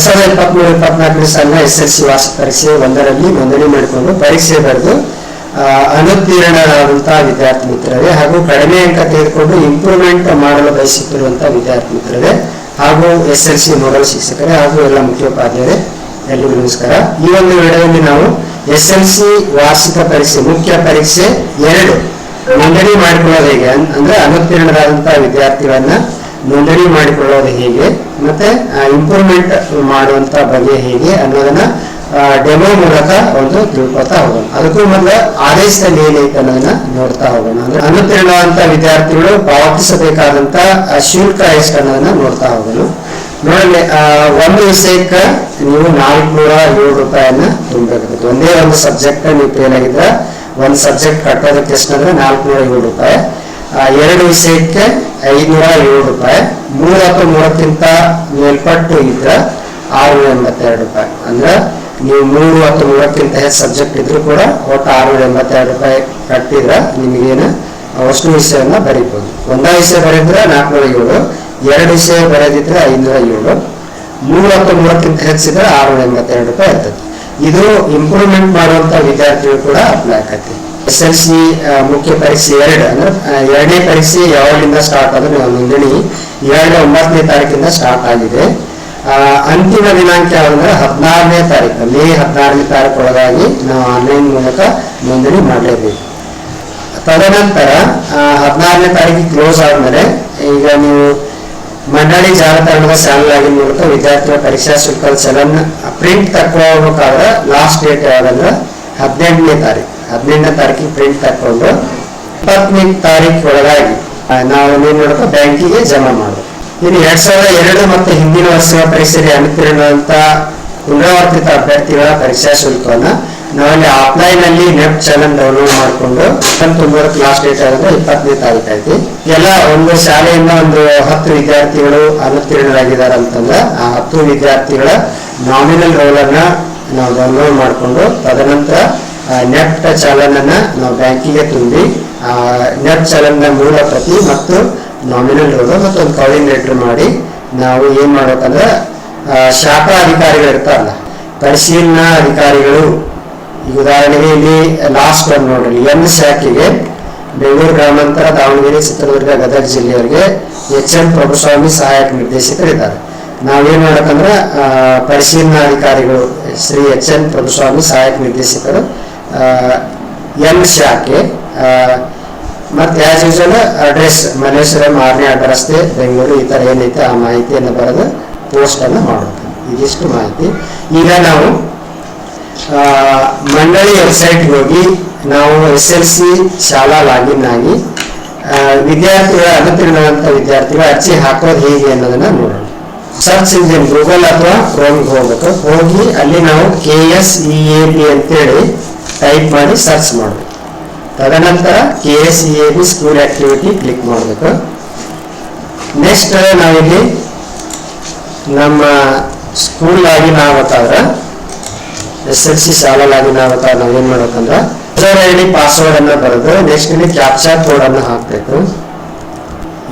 ಎರಡ್ ಸಾವಿರದ ಇಪ್ಪತ್ಮೂರು ಇಪ್ಪತ್ನಾಲ್ಕನೇ ಸಾಲಿನ ಎಸ್ ಎಲ್ ಸಿ ವಾರ್ಷಿಕ ಪರೀಕ್ಷೆ ಒಂದರಲ್ಲಿ ನೋಂದಣಿ ಮಾಡಿಕೊಂಡು ಪರೀಕ್ಷೆ ಬರೆದು ಅನುತ್ತೀರ್ಣರಾದಂತಹ ವಿದ್ಯಾರ್ಥಿ ಮಿತ್ರರೇ ಹಾಗೂ ಕಡಿಮೆ ಅಂಕ ತೆಗೆದುಕೊಂಡು ಇಂಪ್ರೂವ್ಮೆಂಟ್ ಮಾಡಲು ಬಯಸುತ್ತಿರುವಂತಹ ವಿದ್ಯಾರ್ಥಿ ಮಿತ್ರರೇ ಹಾಗೂ ಎಸ್ ಎಲ್ ಸಿ ನೋಡಲ್ ಶಿಕ್ಷಕರೇ ಹಾಗೂ ಎಲ್ಲ ಮುಖ್ಯೋಪಾಧ್ಯಾಯರೇ ಎಲ್ಲರಿಗೂ ನಮಸ್ಕಾರ. ಈ ಒಂದು ವೇಳೆಯಲ್ಲಿ ನಾವು ಎಸ್ ಎಲ್ ಸಿ ವಾರ್ಷಿಕ ಪರೀಕ್ಷೆ, ಮುಖ್ಯ ಪರೀಕ್ಷೆ ಎರಡು ನೋಂದಣಿ ಮಾಡಿಕೊಳ್ಳೋದು ಹೇಗೆ? ಅಂದ್ರೆ ಅನುತ್ತೀರ್ಣರಾದಂತಹ ವಿದ್ಯಾರ್ಥಿಗಳನ್ನ ನೋಂದಣಿ ಮಾಡಿಕೊಳ್ಳೋದು ಹೇಗೆ? ಮತ್ತೆ ಇಂಪ್ರೂವ್ಮೆಂಟ್ ಮಾಡುವಂತ ಬಗೆ ಹೇಗೆ ಅನ್ನೋದನ್ನ ಡೆಮೋ ಮೂಲಕ ಒಂದು ತಿಳ್ಕೊತಾ ಹೋಗೋಣ. ಅದಕ್ಕೂ ಮೊದಲು ಆದೇಶದಲ್ಲಿ ಏನೈತೆ ಅನ್ನೋದನ್ನ ನೋಡ್ತಾ ಹೋಗೋಣ. ಅಂದ್ರೆ ಅನುತ್ತೀರ್ಣವಂತ ವಿದ್ಯಾರ್ಥಿಗಳು ಪಾವತಿಸಬೇಕಾದಂತ ಶುಲ್ಕ ಎಷ್ಟು ಅನ್ನೋದನ್ನ ನೋಡ್ತಾ ಹೋಗೋಣ. ನೋಡಲಿ ಒಂದು ವಿಷಯಕ್ಕೆ ನೀವು ನಾಲ್ಕುನೂರ ಏಳು ರೂಪಾಯಿಯನ್ನ ತುಂಬಬೇಕಾಗುತ್ತೆ. ಒಂದೇ ಒಂದು ಸಬ್ಜೆಕ್ಟ್ ನೀವು ಫೇಲ್ ಒಂದು ಸಬ್ಜೆಕ್ಟ್ ಕಟ್ಟೋದಕ್ಕೆ ಎಷ್ಟು ಅಂದ್ರೆ ನಾಲ್ಕುನೂರ ಏಳು ರೂಪಾಯಿ. ಎರಡು ವಿಷಯಕ್ಕೆ ಐನೂರ ಏಳು ರೂಪಾಯಿ. ಮೂರು ಅಥವಾ ಮೂರಕ್ಕಿಂತ ಮೇಲ್ಪಟ್ಟು ಇದ್ರೆ ಆರುನೂರ ಎಂಬತ್ತೆರಡು ರೂಪಾಯಿ. ಅಂದ್ರೆ ನೀವು ಮೂರು ಅಥವಾ ಮೂರಕ್ಕಿಂತ ಹೆಚ್ಚು ಸಬ್ಜೆಕ್ಟ್ ಇದ್ರೂ ಕೂಡ ಒಟ್ಟು ಆರುನೂರ ಎಂಬತ್ತೆರಡು ರೂಪಾಯಿ ಕಟ್ಟಿದ್ರೆ ನಿಮಗೇನು ಅಷ್ಟು ವಿಷಯವನ್ನ ಬರೀಬಹುದು ಒಂದೇ ವಿಷಯ ಬರೆದ್ರೆ ನಾಲ್ಕುನೂರ ಏಳು, ಎರಡು ವಿಷಯ ಬರೆದಿದ್ರೆ ಐನೂರ ಏಳು, ಮೂರು ಅಥವಾ ಮೂರಕ್ಕಿಂತ ಹೆಚ್ಚಿದ್ರೆ ಆರುನೂರ ಎಂಬತ್ತೆರಡು ರೂಪಾಯಿ ಇರ್ತದೆ. ಇದು ಇಂಪ್ರೂವ್ಮೆಂಟ್ ಮಾಡುವಂತ ವಿದ್ಯಾರ್ಥಿಗಳು ಕೂಡ ಅಪ್ಲೈ ಆಕತಿ ಎಸ್ ಎಲ್ ಸಿ ಮುಖ್ಯ ಪರೀಕ್ಷೆ ಎರಡು, ಅಂದ್ರೆ ಎರಡನೇ ಪರೀಕ್ಷೆ ಯಾವಾಗಿಂದ ಸ್ಟಾರ್ಟ್ ಆದ್ರೆ ನೋಂದಣಿ ಎರಡು ಒಂಬತ್ತನೇ ತಾರೀಕಿಂದ ಸ್ಟಾರ್ಟ್ ಆಗಿದೆ. ಅಂತಿಮ ದಿನಾಂಕ ಯಾವಂದ್ರೆ ಹದಿನಾರನೇ ತಾರೀಕು, ಮೇ ಹದಿನಾರನೇ ತಾರೀಕು ಒಳಗಾಗಿ ನಾವು ಆನ್ಲೈನ್ ಮೂಲಕ ನೋಂದಣಿ ಮಾಡಲೇಬೇಕು. ತದನಂತರ ಹದಿನಾರನೇ ತಾರೀಕಿಗೆ ಕ್ಲೋಸ್ ಆದ್ಮೇಲೆ ಈಗ ನೀವು ಮಂಡಳಿ ಜಾಲತಾಣದ ಶಾಲಾಗಿನ ಮೂಲಕ ವಿದ್ಯಾರ್ಥಿಗಳ ಪರೀಕ್ಷಾ ಶುಲ್ಕದ ಚಲನ್ ಪ್ರಿಂಟ್ ತಕ್ಕೊಳ್ಬೇಕಾದ್ರೆ ಲಾಸ್ಟ್ ಡೇಟ್ ಯಾವ್ದಂದ್ರೆ ಹದಿನೆಂಟನೇ ತಾರೀಕು. ಹದಿನೆಂಟನೇ ತಾರೀಕಿಗೆ ಪ್ರಿಂಟ್ ತಕೊಂಡು ಇಪ್ಪತ್ತನೇ ತಾರೀಕು ಒಳಗಾಗಿ ನಾವು ಏನ್ ಮಾಡಬೇಕು? ಬ್ಯಾಂಕಿಗೆ ಜಮಾ ಮಾಡೋದು ಇನ್ನು ಎರಡ್ ಸಾವಿರದ ಎರಡು ಮತ್ತು ಹಿಂದಿನ ವರ್ಷಗಳ ಪರೀಕ್ಷೆಗೆ ಅನುತ್ತೀರ್ಣವಂತ ಪುನರಾವರ್ತಿತ ಅಭ್ಯರ್ಥಿಗಳ ಪರೀಕ್ಷಾ ಶುಲ್ಕವನ್ನ ನಾವಲ್ಲಿ ಆಫ್ಲೈನ್ ಅಲ್ಲಿ ನೆಟ್ ಚಾನಲ್ ಡೌನ್ಲೋಡ್ ಮಾಡಿಕೊಂಡು ತುಂಬಕ್ಕೆ ಲಾಸ್ಟ್ ಡೇಟ್ ಆದ್ರೆ ಇಪ್ಪತ್ತನೇ ತಾರೀಕು ಐತಿ ಎಲ್ಲ ಒಂದು ಶಾಲೆಯಿಂದ ಒಂದು ಹತ್ತು ವಿದ್ಯಾರ್ಥಿಗಳು ಅನುತ್ತೀರ್ಣರಾಗಿದ್ದಾರೆ ಅಂತಂದ್ರೆ ಆ ಹತ್ತು ವಿದ್ಯಾರ್ಥಿಗಳ ನಾಮಿನಲ್ ರೋಲ್ ಅನ್ನ ನಾವು ಡೌನ್ಲೋಡ್ ಮಾಡಿಕೊಂಡು ತದನಂತರ ನೆಟ್ ಚಲನ್ ನಾವು ಬ್ಯಾಂಕಿಗೆ ತುಂಬಿ ನೆಟ್ ಚಲನ ಮೂಲ ಪ್ರತಿ ಮತ್ತು ನಾಮಿನಲ್ ರೋಗ ಮತ್ತು ಒಂದು ಲೆಟರ್ ಮಾಡಿ ನಾವು ಏನ್ ಮಾಡ್ಬೇಕಂದ್ರೆ ಶಾಖಾ ಅಧಿಕಾರಿಗಳು ಇರ್ತಾರಲ್ಲ ಪರಿಶೀಲನಾ ಅಧಿಕಾರಿಗಳು ಈಗ ಉದಾಹರಣೆಗೆ ಇಲ್ಲಿ ಲಾಸ್ಟ್ ಒನ್ ನೋಡ್ರಿ ಎನ್ ಶಾಖೆಗೆ ಬೆಂಗಳೂರು ಗ್ರಾಮಾಂತರ ದಾವಣಗೆರೆ ಚಿತ್ರದುರ್ಗ ಗದಗ ಜಿಲ್ಲೆಯವರಿಗೆ ಎಚ್ ಎನ್ ಪ್ರಭುಸ್ವಾಮಿ ಸಹಾಯಕ ನಿರ್ದೇಶಕರಿದ್ದಾರೆ. ನಾವೇನ್ ಮಾಡ್ಬೇಕಂದ್ರೆ ಆ, ಪರಿಶೀಲನಾ ಅಧಿಕಾರಿಗಳು ಶ್ರೀ ಎಚ್ ಎನ್ ಪ್ರಭುಸ್ವಾಮಿ ಸಹಾಯಕ ನಿರ್ದೇಶಕರು ಎನ್ ಶಾಖೆ ಮತ್ತು ಆಸ್ ಯೂಶಲ್ ಅಡ್ರೆಸ್ ಮಲ್ಲೇಶ್ವರಂ ಮಾರನೇ ಅಡ್ಡ ರಸ್ತೆ, ಬೆಂಗಳೂರು, ಈ ಥರ ಏನೈತೆ ಆ ಮಾಹಿತಿಯನ್ನು ಬರೆದು ಪೋಸ್ಟ್ ಅನ್ನು ಮಾಡಬೇಕು ಇದಿಷ್ಟು ಮಾಹಿತಿ. ಈಗ ನಾವು ಮಂಡಳಿ ವೆಬ್ಸೈಟ್ಗೆ ಹೋಗಿ, ನಾವು ಎಸ್ ಎಲ್ ಸಿ ಶಾಲಾ ಲಾಗಿನ್ ಆಗಿ ವಿದ್ಯಾರ್ಥಿಗಳ ಅನುತ್ತೀರ್ಣವಂತ ವಿದ್ಯಾರ್ಥಿಗಳ ಅರ್ಜಿ ಹಾಕೋದು ಹೇಗೆ ಅನ್ನೋದನ್ನ ನೋಡೋಣ. ಸರ್ಚ್ ಇಂಜಿನ್ ಗೂಗಲ್ ಅಥವಾ ಕ್ರೋಮ್ಗೆ ಹೋಗ್ಬೇಕು. ಹೋಗಿ ಅಲ್ಲಿ ನಾವು K S E A P ಅಂತೇಳಿ ಟೈಪ್ ಮಾಡಿ ಸರ್ಚ್ ಮಾಡಬೇಕು. ತದನಂತರ K S A B school activity click ಮಾಡಬೇಕು. ನೆಕ್ಸ್ಟ್ ನಾವಿಲ್ಲಿ ನಮ್ಮ ಸ್ಕೂಲ್ ಲಾಗಿನ್ ಆಗ್ಬೇಕಾದ್ರೆ ಎಸ್ ಎಲ್ ಸಿ ಶಾಲಾ ಲಾಗಿನ್ ಆಗ್ಬೇಕಾದ್ರೆ ಮಾಡ್ಬೇಕಂದ್ರೆ ಯೂಸರ್ ಐ ಡಿ ಪಾಸ್ವರ್ಡ್ ಅನ್ನ ಬರೆದು ನೆಕ್ಸ್ಟ್ ಇಲ್ಲಿ ಕ್ಯಾಪ್ಚಾ ಕೋಡ್ ಅನ್ನು ಹಾಕ್ಬೇಕು.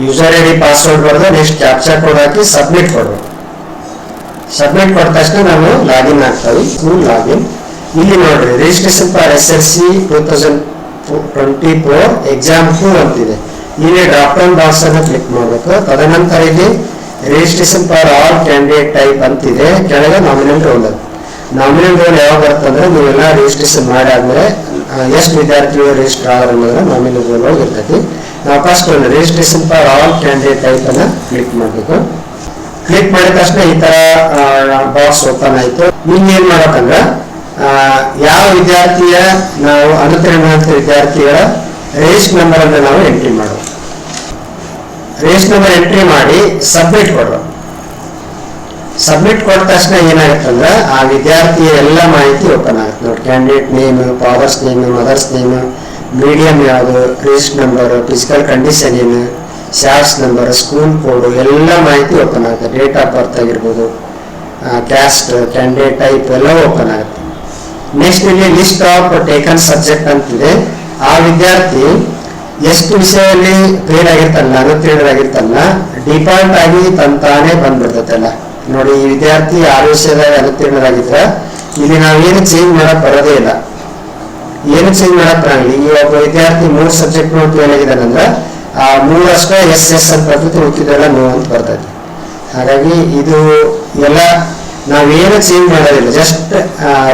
ಯೂಸರ್ ಐ ಡಿ ಪಾಸ್ವರ್ಡ್ ಬರೆದು ನೆಕ್ಸ್ಟ್ ಕ್ಯಾಪ್ಚಾ ಕೋಡ್ ಹಾಕಿ ಸಬ್ಮಿಟ್ ಕೊಡ್ಬೇಕು ಸಬ್ಮಿಟ್ ಕೊಟ್ಟ ತಕ್ಷಣ ನಾವು ಲಾಗಿನ್ ಆಗ್ತೀವಿ. ಸ್ಕೂಲ್ ಲಾಗಿನ್ ಇಲ್ಲಿ ನೋಡ್ರಿ registration for S S C two thousand twenty four exam two ಅಂತಿದೆ. ಇಲ್ಲಿ ಡ್ರಾಪ್ ಡೌನ್ ಬಾಕ್ಸ್ ಅನ್ನು ಕ್ಲಿಕ್ ಮಾಡಬೇಕು. ತದನಂತರ ಇಲ್ಲಿ registration for all candidate type ಅಂತಿದೆ. ಕೆಳಗೆ ನಾಮಿನಲ್ ರೋಲ್ ನಾಮಿನಲ್ ರೋಲ್ ಯಾವಾಗ ಬರ್ತಂದ್ರೆ ನೀವೆಲ್ಲ ರಿಜಿಸ್ಟ್ರೇಷನ್ ಮಾಡಾದ್ಮೇಲೆ ಎಷ್ಟು ವಿದ್ಯಾರ್ಥಿಗಳು ರಿಜಿಸ್ಟರ್ ಆದ್ರೆ ಅನ್ನೋದ್ರ ನಾಮಿನಲ್ ರೋಲ್ ಒಳಗೆ ಇರ್ತೈತಿ. ನಾವು ಫಸ್ಟ್ ಒಂದು registration for all candidate type ಅನ್ನ ಕ್ಲಿಕ್ ಮಾಡಬೇಕು. ಕ್ಲಿಕ್ ಮಾಡಿದ ತಕ್ಷಣ ಈ ತರ ಬಾಕ್ಸ್ ಓಪನ್ ಆಯ್ತು. ನಿಮ್ಗೆ ಏನ್ ಮಾಡ್ಬೇಕಂದ್ರ ಯಾವ ವಿದ್ಯಾರ್ಥಿಯ ನಾವು ಅನುತ್ತೀರ್ಣಾಂತ ವಿದ್ಯಾರ್ಥಿಗಳ ರೇಸ್ ನಂಬರ್ ಅನ್ನು ನಾವು ಎಂಟ್ರಿ ಮಾಡುವ ರೇಸ್ ನಂಬರ್ ಎಂಟ್ರಿ ಮಾಡಿ ಸಬ್ಮಿಟ್ ಕೊಡುವ. ಸಬ್ಮಿಟ್ ಕೊಟ್ಟ ತಕ್ಷಣ ಏನಾಗುತ್ತಂದ್ರೆ ಆ ವಿದ್ಯಾರ್ಥಿಯ ಎಲ್ಲ ಮಾಹಿತಿ ಓಪನ್ ಆಗುತ್ತೆ. ನೋಡಿ candidate name father's name mother's name medium ಯಾವುದು ರಿಜಿಸ್ಟರ್ ನಂಬರ್ ಫಿಸಿಕಲ್ ಕಂಡೀಷನ್ ಏನು ಶಾರ್ಟ್ಸ್ ನಂಬರ್ ಸ್ಕೂಲ್ ಕೋಡ್ ಎಲ್ಲ ಮಾಹಿತಿ ಓಪನ್ ಆಗುತ್ತೆ. ಡೇಟ್ ಆಫ್ ಬರ್ತ್ ಆಗಿರ್ಬೋದು ಕ್ಯಾಸ್ಟ್ ಕ್ಯಾಂಡಿಡೇಟ್ ಟೈಪ್ ಎಲ್ಲ ಓಪನ್ ಆಗುತ್ತೆ. ನೆಕ್ಸ್ಟ್ ಇಲ್ಲಿ ಲಿಸ್ಟ್ ಆಫ್ ಟೇಕನ್ ಸಬ್ಜೆಕ್ಟ್ ಅಂತಿದೆ. ಆ ವಿದ್ಯಾರ್ಥಿ ಎಷ್ಟು ವಿಷಯದಲ್ಲಿ ಫೇಲ್ ಆಗಿರ್ತಾನಲ್ಲ ಅನುತ್ತೀರ್ಣರಾಗಿರ್ತಾನಲ್ಲ ಡಿಫಾಲ್ಟ್ ಆಗಿ ತಂತಾನೆ ತಾನೇ ಬಂದ್ಬಿಡ್ತೈತಲ್ಲ. ನೋಡಿ, ಈ ವಿದ್ಯಾರ್ಥಿ ಆರು ವಿಷಯದಾಗ ಅನುತ್ತೀರ್ಣರಾಗಿದ್ರ ಇಲ್ಲಿ ನಾವೇನು ಚೇಂಜ್ ಮಾಡಕ್ ಬರೋದೇ ಇಲ್ಲ. ಏನು ಚೇಂಜ್ ಮಾಡಕ್ ಬರಂಗಿಲ್ಲ ಈ ಒಬ್ಬ ವಿದ್ಯಾರ್ಥಿ ಮೂರು ಸಬ್ಜೆಕ್ಟ್ ನೋಡಿ ಫೇಲ್ ಆಗಿದ್ದಾನಂದ್ರ ಆ ಮೂರಷ್ಟೇ ಎಸ್ ಎಸ್ ಅಂತ ಬರ್ತೈತಿ ಉಳಿದಿದ್ದೆಲ್ಲ ನೋ ಅಂತ ಬರ್ತೈತಿ. ಹಾಗಾಗಿ ಇದು ಎಲ್ಲ ನಾವೇನು ಚೇಂಜ್ ಮಾಡೋದಿಲ್ಲ. ಜಸ್ಟ್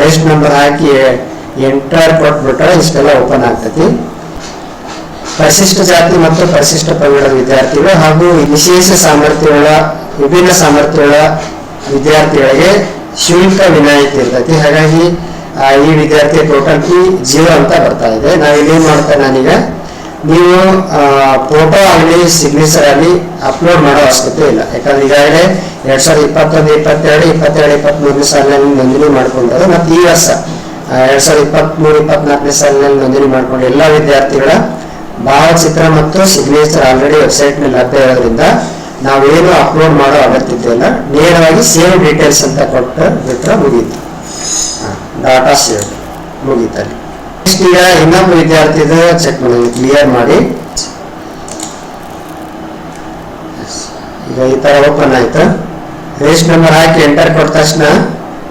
ರೆಸ್ಟ್ ನಂಬರ್ ಹಾಕಿ ಎಂಟರ್ ಕೊಟ್ಬಿಟ್ರೆ ಇಷ್ಟೆಲ್ಲ ಓಪನ್ ಆಗ್ತೈತಿ. ಪರಿಶಿಷ್ಟ ಜಾತಿ ಮತ್ತು ಪರಿಶಿಷ್ಟ ಪಂಗಡದ ವಿದ್ಯಾರ್ಥಿಗಳು ಹಾಗೂ ವಿಶೇಷ ಸಾಮರ್ಥ್ಯಗಳ ವಿಭಿನ್ನ ಸಾಮರ್ಥ್ಯಗಳ ವಿದ್ಯಾರ್ಥಿಗಳಿಗೆ ಶುಲ್ಕ ವಿನಾಯಿತಿ ಇರ್ತೈತಿ. ಹಾಗಾಗಿ ಈ ವಿದ್ಯಾರ್ಥಿ ಟೋಟಲ್ ಫೀ ಜೀರೋ ಅಂತ ಬರ್ತಾ ಇದೆ. ನಾವು ಇಲ್ಲಿ ಏನ್ ಮಾಡ್ತೇನೆ ನಾನೀಗ? ನೀವು ಫೋಟೋ ಆಗಲಿ ಸಿಗ್ನೇಚರ್ ಆಗಲಿ ಅಪ್ಲೋಡ್ ಮಾಡೋ ಅವಶ್ಯಕತೆ ಇಲ್ಲ. ಯಾಕಂದ್ರೆ ಈಗಾಗಲೇ ಎರಡ್ ಸಾವಿರದ ಇಪ್ಪತ್ತೊಂದು, ಇಪ್ಪತ್ತೆರಡು ಇಪ್ಪತ್ತೆರಡು, ಇಪ್ಪತ್ಮೂರನೇ ಸಾಲಿನಲ್ಲಿ ನೋಂದಣಿ ಮಾಡ್ಕೊಂಡರು ಮತ್ತು ಈ ವರ್ಷ ಎರಡ್ ಸಾವಿರದ ಇಪ್ಪತ್ಮೂರು, ಇಪ್ಪತ್ನಾಲ್ಕನೇ ಸಾಲಿನಲ್ಲಿ ನೋಂದಣಿ ಮಾಡ್ಕೊಂಡು ಎಲ್ಲ ವಿದ್ಯಾರ್ಥಿಗಳ ಭಾವಚಿತ್ರ ಮತ್ತು ಸಿಗ್ನೇಚರ್ ಆಲ್ರೆಡಿ ವೆಬ್ಸೈಟ್ನಲ್ಲಿ ಲಭ್ಯ ಇರೋದ್ರಿಂದ ನಾವೇನು ಅಪ್ಲೋಡ್ ಮಾಡೋ ಅಗತ್ಯತೆ ಇಲ್ಲ. ನೇರವಾಗಿ ಸೇವ್ ಡೀಟೇಲ್ಸ್ ಅಂತ ಕೊಟ್ಟು ಬಿಟ್ಟರೆ ಮುಗೀತು. ಡಾಟಾ ಸೇವ್ ಮುಗೀತಲ್ಲಿ ನೆಕ್ಸ್ಟ್ ಈಗ ಇನ್ನೊಬ್ಬ ಚೆಕ್ ಮಾಡಿ ಕ್ಲಿಯರ್ ಮಾಡಿ. ಈಗ ಈ ತರ ಓಪನ್ ಆಯ್ತು? ರೇಸ್ ನಂಬರ್ ಹಾಕಿ ಎಂಟರ್ ಕೊಟ್ಟ ತಕ್ಷಣ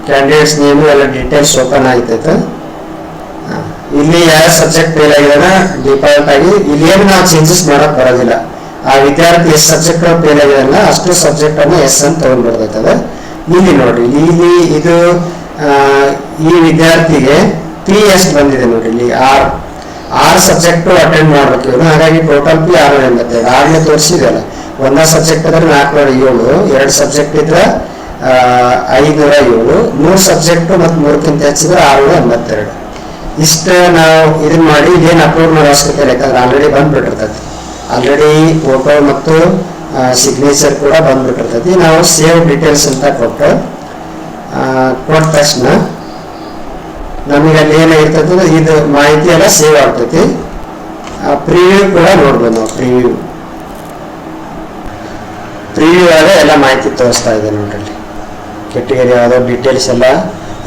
ಕ್ಯಾಂಡಿಡೇಟ್ಸ್ ನೇಮ್ ಎಲ್ಲ ಡೀಟೇಲ್ಸ್ ಓಪನ್ ಆಯ್ತೈತೆ. ಇಲ್ಲಿ ಯಾವ ಸಬ್ಜೆಕ್ಟ್ ಫೇಲ್ ಆಗಿದಾನ ಡಿಫಾಲ್ಟ್ ಆಗಿ ಇಲ್ಲಿ ಏನು ನಾವು ಚೇಂಜಸ್ ಮಾಡಕ್ ಬರೋದಿಲ್ಲ. ಆ ವಿದ್ಯಾರ್ಥಿ ಎಷ್ಟು ಸಬ್ಜೆಕ್ಟ್ ಫೇಲ್ ಆಗಿದಲ್ಲ ಅಷ್ಟು ಸಬ್ಜೆಕ್ಟ್ ಅನ್ನು ಎಸ್ ಅಂತ ತಗೊಂಡ್ಬಿಡ್ತೈತದ ಇಲ್ಲಿ ನೋಡ್ರಿ ಇಲ್ಲಿ ಇದು ಈ ವಿದ್ಯಾರ್ಥಿಗೆ ಪಿ ಎಸ್ ಬಂದಿದೆ ನೋಡಿ ಇಲ್ಲಿ ಆರ್ ಆರ್ ಸಬ್ಜೆಕ್ಟು ಅಟೆಂಡ್ ಮಾಡ್ಬೇಕು. ಇವನು ಹಾಗಾಗಿ ಟೋಟಲ್ ಪಿ ಆರ್ ಎಂಬತ್ತೆ ಆರ್ನೇ ತೋರಿಸಿದಲ್ಲ ಒಂದೇ ಸಬ್ಜೆಕ್ಟ್ ಅಂದ್ರೆ ನಾಲ್ಕುನೂರ ಏಳು. ಎರಡು ಸಬ್ಜೆಕ್ಟ್ ಇದ್ರೆ ಐನೂರ ಏಳು. ಮೂರು ಸಬ್ಜೆಕ್ಟು ಮತ್ತು ಮೂರಕ್ಕಿಂತ ಹೆಚ್ಚಿದ್ರೆ ಆರುನೂರ ಎಂಬತ್ತೆರಡು. ಇಷ್ಟು ನಾವು ಇದನ್ನ ಮಾಡಿ ಇದೇನು ಅಪ್ಲೋಡ್ ಮಾಡೋ ಇಲ್ಲ. ಯಾಕಂದ್ರೆ ಆಲ್ರೆಡಿ ಬಂದ್ಬಿಟ್ಟಿರ್ತೈತಿ ಆಲ್ರೆಡಿ ಫೋಟೋ ಮತ್ತು ಸಿಗ್ನೇಚರ್ ಕೂಡ ಬಂದ್ಬಿಟ್ಟಿರ್ತೈತಿ ನಾವು ಸೇವ್ ಡೀಟೇಲ್ಸ್ ಅಂತ ಕೊಟ್ಟು ಕೊಟ್ಟ ತಕ್ಷಣ ನಮಗೆ ಅಲ್ಲಿ ಏನಾಗಿರ್ತದೆ ಇದು ಮಾಹಿತಿ ಎಲ್ಲ ಸೇವ್ ಆಗ್ತೈತಿ. ಆ ಪ್ರಿವ್ಯೂ ಕೂಡ ನೋಡ್ಬೋದು ನಾವು ಪ್ರಿವ್ಯೂ ಪ್ರಿವ್ಯೂ ಆಗ ಎಲ್ಲ ಮಾಹಿತಿ ತೋರಿಸ್ತಾ ಇದೆ ನೋಡ್ರಿ ಕೆಟಗರಿ ಯಾವುದೋ ಡೀಟೇಲ್ಸ್ ಎಲ್ಲ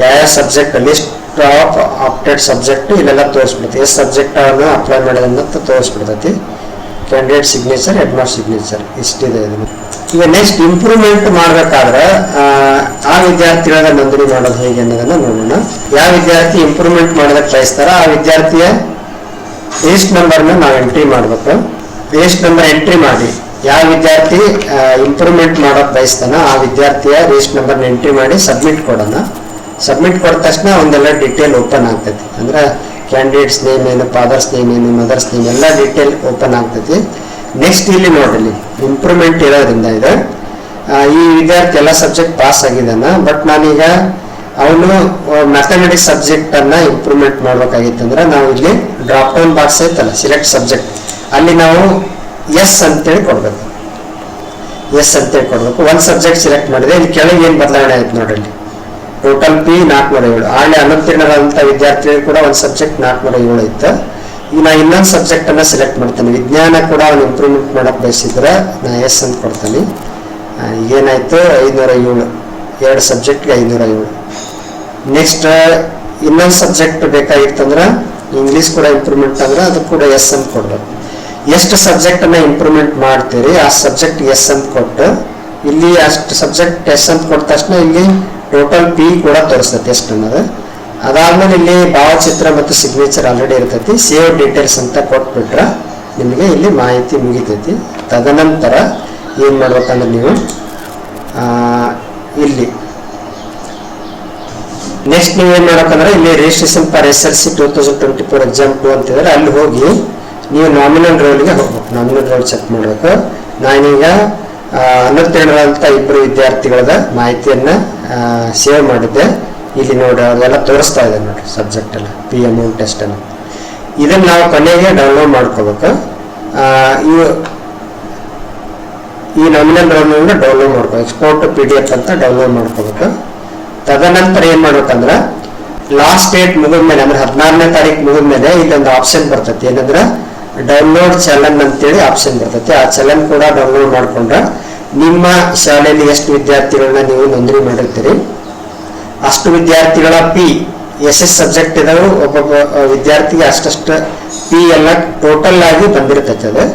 ಯಾವ subject list of opted subject ಇಲ್ಲೆಲ್ಲ ತೋರಿಸ್ಬಿಡ್ತೈತಿ. ಎಷ್ಟು ಸಬ್ಜೆಕ್ಟ್ ಅನ್ನು ಅಪ್ಲೈ ಮಾಡೋದನ್ನ ತೋರಿಸ್ಬಿಡ್ತೈತಿ. ಕ್ಯಾಂಡಿಡೇಟ್ ಸಿಗ್ನೇಚರ್ ಹೆಡ್ ಸಿಗ್ನೇಚರ್ ಇಷ್ಟಿದೆ ಇದನ್ನು ಈಗ ನೆಕ್ಸ್ಟ್ ಇಂಪ್ರೂವ್ಮೆಂಟ್ ಮಾಡ್ಬೇಕಾದ್ರೆ ಆ, ವಿದ್ಯಾರ್ಥಿಗಳ ನೋಂದಣಿ ಮಾಡೋದು ಹೇಗೆ ಅನ್ನೋದನ್ನ ನೋಡೋಣ. ಯಾವ ವಿದ್ಯಾರ್ಥಿ ಇಂಪ್ರೂವ್ಮೆಂಟ್ ಮಾಡೋದಕ್ಕೆ ಬಯಸ್ತಾರ ಆ ವಿದ್ಯಾರ್ಥಿಯ ರೇಸ್ಟ್ ನಂಬರ್ನ ನಾವು ಎಂಟ್ರಿ ಮಾಡಬೇಕು. ರೇಸ್ಟ್ ನಂಬರ್ ಎಂಟ್ರಿ ಮಾಡಿ ಯಾವ ವಿದ್ಯಾರ್ಥಿ ಇಂಪ್ರೂವ್ಮೆಂಟ್ ಮಾಡೋಕ್ ಬಯಸ್ತಾನ ಆ ವಿದ್ಯಾರ್ಥಿಯ ರೇಸ್ಟ್ ನಂಬರ್ನ ಎಂಟ್ರಿ ಮಾಡಿ ಸಬ್ಮಿಟ್ ಕೊಡೋಣ. ಸಬ್ಮಿಟ್ ಕೊಟ್ಟ ತಕ್ಷಣ ಒಂದೆಲ್ಲ ಡೀಟೇಲ್ ಓಪನ್ ಆಗ್ತೈತಿ. ಅಂದ್ರೆ ಕ್ಯಾಂಡಿಡೇಟ್ಸ್ ನೇಮ್ ಏನು ಫಾದರ್ಸ್ ನೇಮ್ ಏನು ಮದರ್ಸ್ ನೇಮ್ ಎಲ್ಲ ಡೀಟೇಲ್ ಓಪನ್ ಆಗ್ತೈತಿ. ನೆಕ್ಸ್ಟ್ ಇಲ್ಲಿ ನೋಡ್ರಿ ಇಂಪ್ರೂವ್ಮೆಂಟ್ ಇರೋದ್ರಿಂದ ಇದು. ಈ ವಿದ್ಯಾರ್ಥಿ ಎಲ್ಲ ಸಬ್ಜೆಕ್ಟ್ ಪಾಸ್ ಆಗಿದ್ದಾನ ಬಟ್ ನಾನೀಗ ಅವನು ಮ್ಯಾಥಮೆಟಿಕ್ಸ್ ಸಬ್ಜೆಕ್ಟ್ ಅನ್ನ ಇಂಪ್ರೂವ್ಮೆಂಟ್ ಮಾಡ್ಬೇಕಾಗಿತ್ತಂದ್ರೆ ನಾವು ಇಲ್ಲಿ ಡ್ರಾಪ್ ಡೌನ್ ಬಾಕ್ಸ್ ಐತಲ್ಲ ಸಿಲೆಕ್ಟ್ ಸಬ್ಜೆಕ್ಟ್ ಅಲ್ಲಿ ನಾವು ಎಸ್ ಅಂತೇಳಿ ಕೊಡ್ಬೇಕು. ಎಸ್ ಅಂತೇಳಿ ಕೊಡ್ಬೇಕು. ಒಂದ್ ಸಬ್ಜೆಕ್ಟ್ ಸಿಲೆಕ್ಟ್ ಮಾಡಿದೆ, ಇಲ್ಲಿ ಕೆಳಗೆ ಏನ್ ಬದಲಾವಣೆ ಆಯ್ತು ನೋಡ್ರಿ ಟೋಟಲ್ ಪಿ ನಾಲ್ಕುನೂರ ಏಳು. ಆಳೆ ಅನುತ್ತೀರ್ಣರಾದಂಥ ವಿದ್ಯಾರ್ಥಿಗಳು ಕೂಡ ಒಂದು ಸಬ್ಜೆಕ್ಟ್ ನಾಲ್ಕುನೂರ ಏಳು ಇತ್ತು. ನಾ ಇನ್ನೊಂದು ಸಬ್ಜೆಕ್ಟ್ ಅನ್ನ ಸೆಲೆಕ್ಟ್ ಮಾಡ್ತೇನೆ. ವಿಜ್ಞಾನ ಕೂಡ ಅವ್ನು ಇಂಪ್ರೂವ್ಮೆಂಟ್ ಮಾಡಕ್ ಬಯಸಿದ್ರೆ ನಾ ಎಸ್ ಅಂತ ಕೊಡ್ತೇನೆ. ಏನಾಯ್ತು? ಐನೂರ ಏಳು ಎರಡು ಸಬ್ಜೆಕ್ಟ್ಗೆ ಐನೂರ ಏಳು ನೆಕ್ಸ್ಟ್ ಇನ್ನೊಂದು ಸಬ್ಜೆಕ್ಟ್ ಬೇಕಾಗಿತ್ತಂದ್ರೆ ಇಂಗ್ಲೀಷ್ ಕೂಡ ಇಂಪ್ರೂವ್ಮೆಂಟ್ ಅಂದ್ರೆ ಅದು ಕೂಡ ಎಸ್ ಅಂತ ಕೊಡ್ಬೇಕು. ಎಷ್ಟು ಸಬ್ಜೆಕ್ಟ್ ಅನ್ನ ಇಂಪ್ರೂವ್ಮೆಂಟ್ ಮಾಡ್ತೀರಿ, ಆ ಸಬ್ಜೆಕ್ಟ್ ಎಸ್ ಅಂತ ಕೊಟ್ಟು, ಇಲ್ಲಿ ಅಷ್ಟು ಸಬ್ಜೆಕ್ಟ್ ಎಸ್ ಅಂತ ಕೊಟ್ಟ ತಕ್ಷಣ ಇಲ್ಲಿ ಟೋಟಲ್ ಪಿ ಕೂಡ ತೋರಿಸ್ತೈತೆ ಎಷ್ಟು ಅನ್ನೋದು. ಅದಾದ್ಮೇಲೆ ಇಲ್ಲಿ ಭಾವಚಿತ್ರ ಮತ್ತು ಸಿಗ್ನೇಚರ್ ಆಲ್ರೆಡಿ ಇರ್ತೈತಿ. ಸೇವ್ ಡೀಟೇಲ್ಸ್ ಅಂತ ಕೊಟ್ಬಿಟ್ರೆ ನಿಮಗೆ ಇಲ್ಲಿ ಮಾಹಿತಿ ಮುಗಿತೈತಿ. ತದನಂತರ ಏನು ಮಾಡ್ಬೇಕಂದ್ರೆ ನೀವು ಇಲ್ಲಿ ನೆಕ್ಸ್ಟ್ ನೀವು ಏನು ಮಾಡ್ಬೇಕಂದ್ರೆ ಇಲ್ಲಿ registration for S L C two thousand twenty four exam two ಅಂತಿದ್ರೆ ಅಲ್ಲಿ ಹೋಗಿ ನೀವು ನಾಮಿನಲ್ ರೋಲ್ಗೆ ಹೋಗ್ಬೇಕು. ನಾಮಿನಲ್ ರೋಲ್ ಚೆಕ್ ಮಾಡಬೇಕು. ನಾನೀಗ ಅನುತ್ತೀರ್ಣರಾದಂಥ ಇಬ್ಬರು ವಿದ್ಯಾರ್ಥಿಗಳದ ಮಾಹಿತಿಯನ್ನ ಸೇವ್ ಮಾಡಿದ್ದೆ. ಇಲ್ಲಿ ನೋಡಿ ಅದೆಲ್ಲ ತೋರಿಸ್ತಾ ಇದೆ ನೋಡಿ ಸಬ್ಜೆಕ್ಟ್ ಎಲ್ಲ ಪಿ ಅಮೌಂಟ್ ಟೆಸ್ಟ್ ಅನ್ನು. ಇದನ್ನು ನಾವು ಕೊನೆಗೆ ಡೌನ್ಲೋಡ್ ಮಾಡ್ಕೋಬೇಕು. ಇವು ಈ ನಾಮಿನಲ್ ರೌಂಡ್ ಡೌನ್ಲೋಡ್ ಮಾಡ್ಕೋ ಎಕ್ಸ್ಪೋರ್ಟ್ ಪಿ ಡಿ ಎಫ್ ಅಂತ ಡೌನ್ಲೋಡ್ ಮಾಡ್ಕೋಬೇಕು. ತದನಂತರ ಏನು ಮಾಡ್ಬೇಕಂದ್ರ ಲಾಸ್ಟ್ ಡೇಟ್ ಮುಗಿದ್ಮೇಲೆ ಅಂದ್ರೆ ಹದಿನಾರನೇ ತಾರೀಕು ಮುಗಿದ್ಮೇಲೆ ಇದೊಂದು ಆಪ್ಷನ್ ಬರ್ತೈತಿ. ಏನಂದ್ರೆ ಡೌನ್ಲೋಡ್ ಚಲನ್ ಅಂತೇಳಿ ಆಪ್ಷನ್ ಬರ್ತೈತಿ. ಆ ಚಲನ್ ಕೂಡ ಡೌನ್ಲೋಡ್ ಮಾಡ್ಕೊಂಡ್ರೆ ನಿಮ್ಮ ಶಾಲೆಯಲ್ಲಿ ಎಷ್ಟು ವಿದ್ಯಾರ್ಥಿಗಳನ್ನ ನೀವು ನೋಂದಣಿ ಮಾಡಿರ್ತೀರಿ? ಅಷ್ಟು ವಿದ್ಯಾರ್ಥಿಗಳ ಪಿ ಎಸ್ ಎಸ್ ಸಬ್ಜೆಕ್ಟ್ ಇದಾವೆ ಒಬ್ಬೊಬ್ಬ ವಿದ್ಯಾರ್ಥಿಗೆ ಅಷ್ಟಷ್ಟು ಪಿ ಎಲ್ಲ ಟೋಟಲ್ ಆಗಿ ಬಂದಿರ್ತೈತೆ ಅದು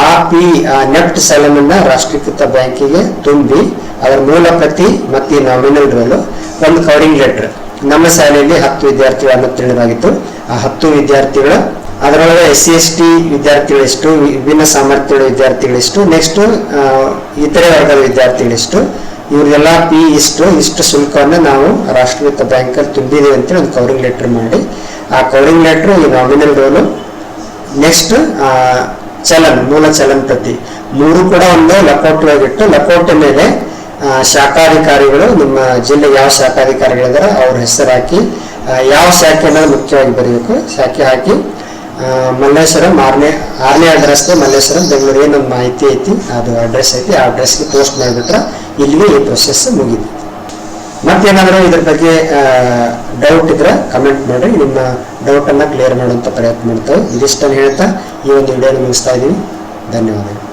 ಆ ಪಿ ಆ ನೆಫ್ಟ್ ಸಾಲನನ್ನ ರಾಷ್ಟ್ರೀಕೃತ ಬ್ಯಾಂಕಿಗೆ ತುಂಬಿ ಅದರ ಮೂಲ ಪ್ರತಿ ಮತ್ತು ನಾಮಿನಲ್ ರೋಲು ಒಂದು ಕವರಿಂಗ್ ಲೆಟರ್ ನಮ್ಮ ಶಾಲೆಯಲ್ಲಿ ಹತ್ತು ವಿದ್ಯಾರ್ಥಿಗಳು ಅನ್ನೋದು ಆ ಹತ್ತು ವಿದ್ಯಾರ್ಥಿಗಳು, ಅದರೊಳಗೆ ಎಸ್ ಸಿ ಎಸ್ ಟಿ ವಿದ್ಯಾರ್ಥಿಗಳಿಷ್ಟು, ವಿಭಿನ್ನ ಸಾಮರ್ಥ್ಯಗಳ ವಿದ್ಯಾರ್ಥಿಗಳಿಷ್ಟು ನೆಕ್ಸ್ಟ್ ಇತರೆ ವರ್ಗದ ವಿದ್ಯಾರ್ಥಿಗಳೆಷ್ಟು ಇವ್ರಿಗೆಲ್ಲ ಪಿ ಇಷ್ಟು ಇಷ್ಟು ಶುಲ್ಕವನ್ನು ನಾವು ರಾಷ್ಟ್ರೀಕೃತ ಬ್ಯಾಂಕಲ್ಲಿ ತುಂಬಿದ್ದೀವಿ ಅಂತೇಳಿ ಒಂದು ಕವರಿಂಗ್ ಲೆಟ್ರ್ ಮಾಡಿ. ಆ ಕವರಿಂಗ್ ಲೆಟ್ರ್ ಈ ನಾಮಿನಲ್ ರೋಲು ನೆಕ್ಸ್ಟ್ ಚಲನ್, ಮೂಲ ಚಲನ್ ಪ್ರತಿ. ಮೂರು ಕೂಡ ಒಂದು ಲಕೋಟೆ ಒಳಗಿಟ್ಟು ಲಕೋಟೆ ಮೇಲೆ ಶಾಖಾಧಿಕಾರಿಗಳು, ನಿಮ್ಮ ಜಿಲ್ಲೆ ಯಾವ ಶಾಖಾಧಿಕಾರಿಗಳಿದ್ದಾರೆ ಅವ್ರ ಹೆಸರು ಹಾಕಿ ಯಾವ ಶಾಖೆ ಅನ್ನೋದು ಮುಖ್ಯವಾಗಿ ಬರೀಬೇಕು. ಶಾಖೆ ಹಾಕಿ ಮಲ್ಲೇಶ್ವರಂ, ಆರನೇ ಆರನೇ ಅಡ್ರೆಸ್ ಮಲ್ಲೇಶ್ವರಂ, ಬೆಂಗಳೂರು ಏನೊಂದು ಮಾಹಿತಿ ಐತಿ, ಅದು ಅಡ್ರೆಸ್ ಐತಿ, ಆ ಅಡ್ರೆಸ್ಗೆ ಪೋಸ್ಟ್ ಮಾಡಿಬಿಟ್ರೆ ಇಲ್ಲಿಗೆ ಈ ಪ್ರೊಸೆಸ್ ಮುಗಿದೆ ಮತ್ತೇನಾದರೂ ಇದ್ರ ಬಗ್ಗೆ ಡೌಟ್ ಇದ್ರೆ ಕಮೆಂಟ್ ಮಾಡಿ ನಿಮ್ಮ ಡೌಟನ್ನು ಕ್ಲಿಯರ್ ಮಾಡುವಂಥ ಪ್ರಯತ್ನ ಮಾಡ್ತೇವೆ. ಇದಿಷ್ಟನ್ನು ಹೇಳ್ತಾ ಈ ಒಂದು ವಿಡಿಯೋನ ಮುಗಿಸ್ತಾ ಇದ್ದೀನಿ. ಧನ್ಯವಾದಗಳು.